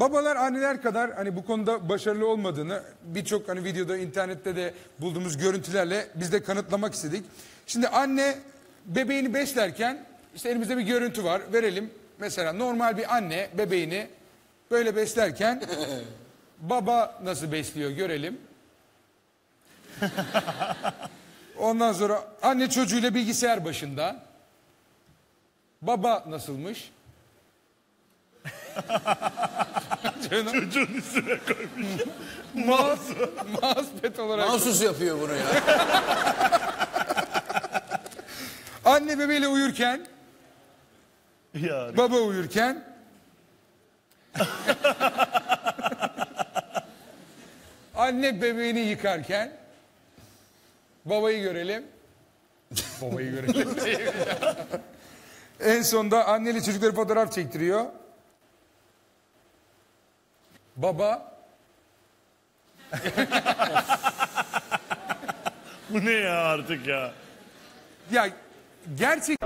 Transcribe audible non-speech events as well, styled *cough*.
babalar anneler kadar hani bu konuda başarılı olmadığını birçok hani videoda internette de bulduğumuz görüntülerle biz de kanıtlamak istedik. Şimdi anne bebeğini beslerken işte elimizde bir görüntü var verelim. Mesela normal bir anne bebeğini böyle beslerken *laughs* baba nasıl besliyor görelim. *laughs* Ondan sonra anne çocuğuyla bilgisayar başında. Baba nasılmış? *laughs* Canım. Çocuğun üstüne koymuş. *laughs* Mouse, mousepad olarak. Mahsus yapıyor bunu ya. *laughs* Anne bebeğiyle uyurken, Ya baba uyurken. *laughs* Anne bebeğini yıkarken. Babayı görelim. Babayı görelim. en sonda anneyle çocukları fotoğraf çektiriyor. Baba bu ne ya artık ya? ya gerçek